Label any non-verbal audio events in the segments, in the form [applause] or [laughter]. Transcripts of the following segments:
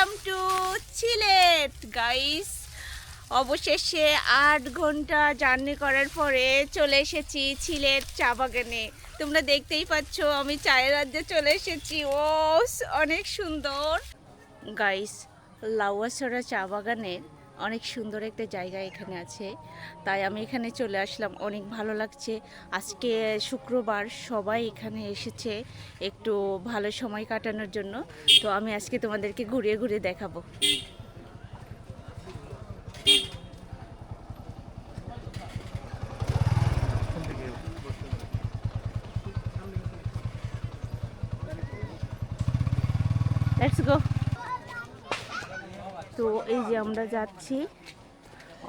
Welcome to Sylhet guys অবশেষে আট ঘণ্টা জার্নি করার পরে চলে এসেছি ছিলেট চা বাগানে। তোমরা দেখতেই পাচ্ছ, আমি চায়ের রাজ্যে চলে এসেছি। ও অনেক সুন্দর। গাইস লাউয়াছড়া চা বাগানের অনেক সুন্দর একটা জায়গা এখানে আছে। তাই আমি এখানে চলে আসলাম। অনেক ভালো লাগছে। আজকে শুক্রবার সবাই এখানে এসেছে একটু ভালো সময় কাটানোর জন্য। তো আমি আজকে তোমাদেরকে ঘুরিয়ে ঘুরিয়ে দেখাবো। লেটস গো তো এই যে আমরা যাচ্ছি,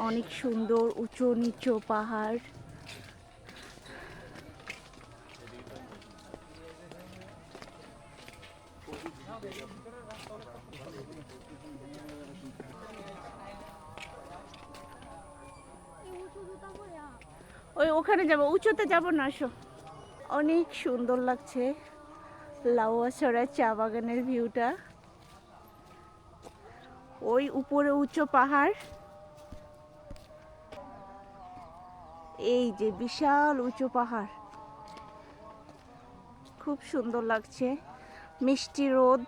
অনেক সুন্দর উঁচু নিচু পাহাড়। ওই ওখানে যাব, উঁচুতে যাব না, আসো। অনেক সুন্দর লাগছে লাউয়াছড়া চা বাগানের ভিউটা। ওই উপরে উঁচু পাহাড়। এই যে বিশাল উঁচু পাহাড়। খুব সুন্দর লাগছে। মিষ্টি রোদ।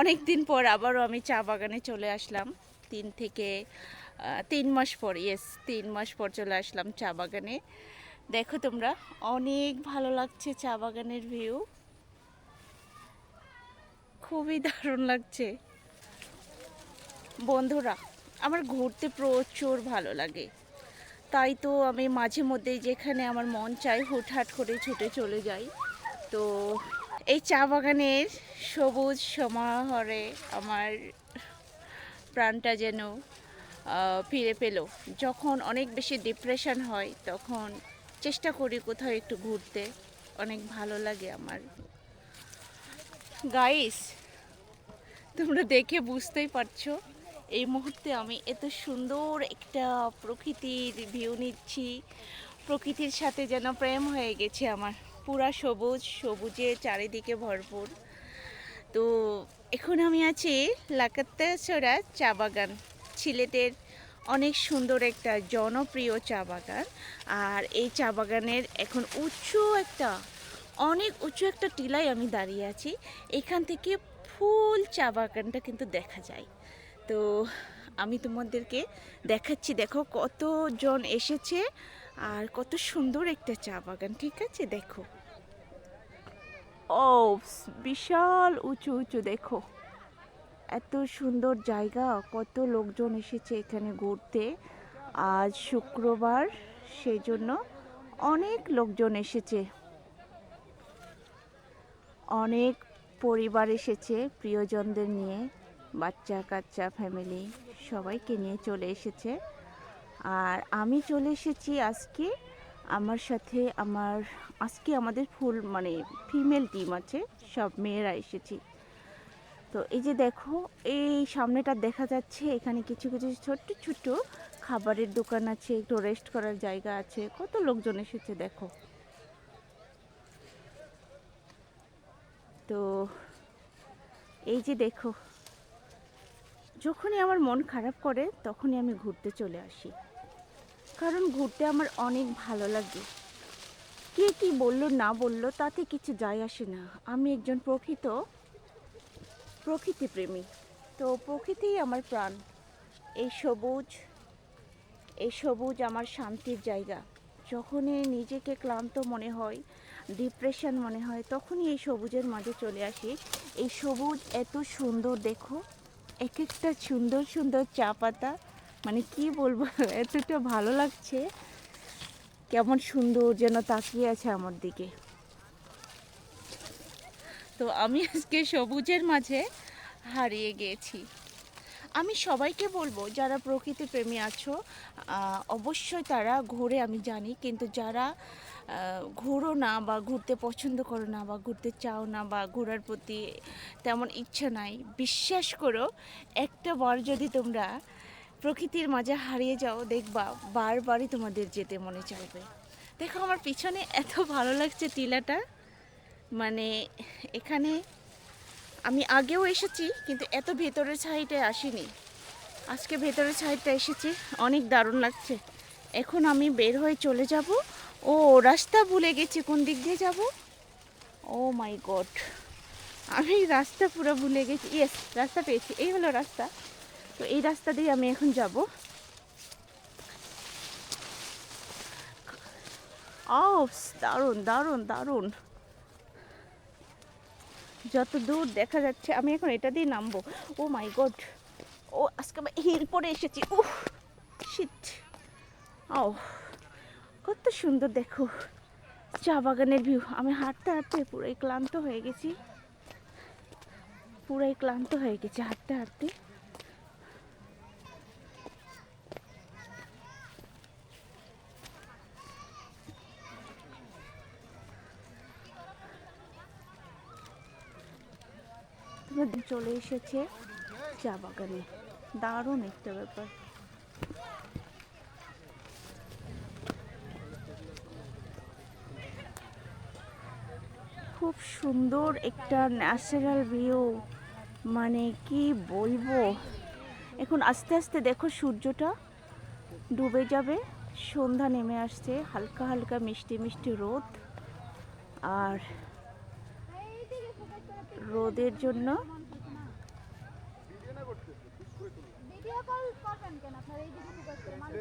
অনেক দিন পর আবারও আমি চা বাগানে চলে আসলাম। তিন থেকে তিন মাস পর ইয়েস তিন মাস পর চলে আসলাম চা বাগানে। দেখো তোমরা, অনেক ভালো লাগছে চা বাগানের ভিউ খুবই দারুণ লাগছে। বন্ধুরা, আমার ঘুরতে প্রচুর ভালো লাগে। তাই তো আমি মাঝে মধ্যেই যেখানে আমার মন চায় হুটহাট করে ছুটে চলে যাই। তো এই চা বাগানের সবুজ সমাহারে আমার প্রাণটা যেন ফিরে পেল। যখন অনেক বেশি ডিপ্রেশন হয়, তখন চেষ্টা করি কোথাও একটু ঘুরতে। অনেক ভালো লাগে আমার। গাইস তোমরা দেখে বুঝতেই পারছ, এই মুহূর্তে আমি এত সুন্দর একটা প্রকৃতির ভিউ নিচ্ছি। প্রকৃতির সাথে যেন প্রেম হয়ে গেছে আমার। পুরা সবুজ, সবুজে চারিদিকে ভরপুর। তো এখন আমি আছি লাকাত্তাছড়া চা বাগান সিলেটের অনেক সুন্দর একটা জনপ্রিয় চা বাগান। আর এই চা বাগানের এখন উঁচু একটা, অনেক উঁচু একটা টিলায় আমি দাঁড়িয়ে আছি। এখান থেকে ফুল চা বাগানটা কিন্তু দেখা যায়। তো আমি তোমাদেরকে দেখাচ্ছি, দেখো কতজন এসেছে। আর কত সুন্দর একটা চা বাগান, ঠিক আছে? দেখো। ও বিশাল উঁচু উঁচু, দেখো। এত সুন্দর জায়গা, কত লোকজন এসেছে এখানে ঘুরতে। আজ শুক্রবার সেই জন্য অনেক লোকজন এসেছে। অনেক পরিবার এসেছে প্রিয়জনদের নিয়ে বাচ্চা কাচ্চা ফ্যামিলি সবাইকে নিয়ে চলে এসেছে। আর আমি চলে এসেছি আজকে আমার সাথে আমার, আজকে আমাদের ফুল মানে ফিমেল টিম আছে, সব মেয়েরা এসেছি। তো এই যে দেখো, এই সামনেটা দেখা যাচ্ছে, এখানে কিছু কিছু ছোট্ট ছোট্ট খাবারের দোকান আছে, একটু রেস্ট করার জায়গা আছে, কত লোকজন এসেছে দেখো। তো এই যে দেখো, যখনই আমার মন খারাপ করে, তখনই আমি ঘুরতে চলে আসি। কারণ ঘুরতে আমার অনেক ভালো লাগে। কে কি বলল, না বলল, তাতে কিছু যায় আসে না। আমি একজন প্রকৃত, প্রকৃতিপ্রেমী। তো প্রকৃতিই আমার প্রাণ। এই সবুজ এই সবুজ আমার শান্তির জায়গা। যখনই নিজেকে ক্লান্ত মনে হয় ডিপ্রেশন মনে হয়, তখনই এই সবুজের মাঝে চলে আসি। এই সবুজ এত সুন্দর, দেখো। এক একটা সুন্দর সুন্দর চা পাতা। মানে কি বলব, [laughs] এতটা ভালো লাগছে। কেমন সুন্দর যেন তাকিয়ে আছে আমার দিকে। তো আমি আজকে সবুজের মাঝে হারিয়ে গিয়েছি আমি সবাইকে বলব, যারা প্রকৃতি প্রেমী আছো অবশ্যই তারা ঘুরে, আমি জানি, কিন্তু যারা ঘুরো না বা ঘুরতে পছন্দ করো না বা ঘুরতে চাও না বা ঘোরার প্রতি তেমন ইচ্ছা নাই, বিশ্বাস করো, একটা বার যদি তোমরা প্রকৃতির মাঝে হারিয়ে যাও, দেখবা বারবারই তোমাদের যেতে মনে চাইবে। দেখো আমার পিছনে এত ভালো লাগছে টিলাটা। মানে এখানে আমি আগেও এসেছি, কিন্তু এত ভেতরের সাইডে আসিনি। আজকে ভেতরের সাইডটা এসেছি, অনেক দারুণ লাগছে। এখন আমি বের হয়ে চলে যাব। ও, রাস্তা ভুলে গেছি, কোন দিক দিয়ে যাব? ও মাই গড, আমি রাস্তা পুরো ভুলে গেছি। ইয়েস, রাস্তা পেয়েছি, এই হলো রাস্তা। তো এই রাস্তা দিয়ে আমি এখন যাব। ও দারুণ দারুণ দারুণ। যত দূর দেখা যাচ্ছে, আমি এখন এটা দিয়ে নামবো। ও মাই গড ও, আজকে আমি হিল পরে এসেছি। উহ শীত ও কত সুন্দর, দেখো। চা বাগানের ভিউ আমি হাঁটতে হাঁটতে পুরাই ক্লান্ত হয়ে গেছি। পুরাই ক্লান্ত হয়ে গেছি, হাঁটতে হাঁটতে। চলে এসেছে। চা বাগানে। দারুণ একটা ব্যাপার। খুব সুন্দর একটা ন্যাচারাল ভিউ। মানে কি বলব? এখন আস্তে আস্তে দেখো সূর্যটা ডুবে যাবে। সন্ধ্যা নেমে আসছে। হালকা হালকা মিষ্টি মিষ্টি রোদ। আর রোদের জন্য। ভিডিও করবেন কেন? আপনার এই দিকে ফোকাস করে মানুষ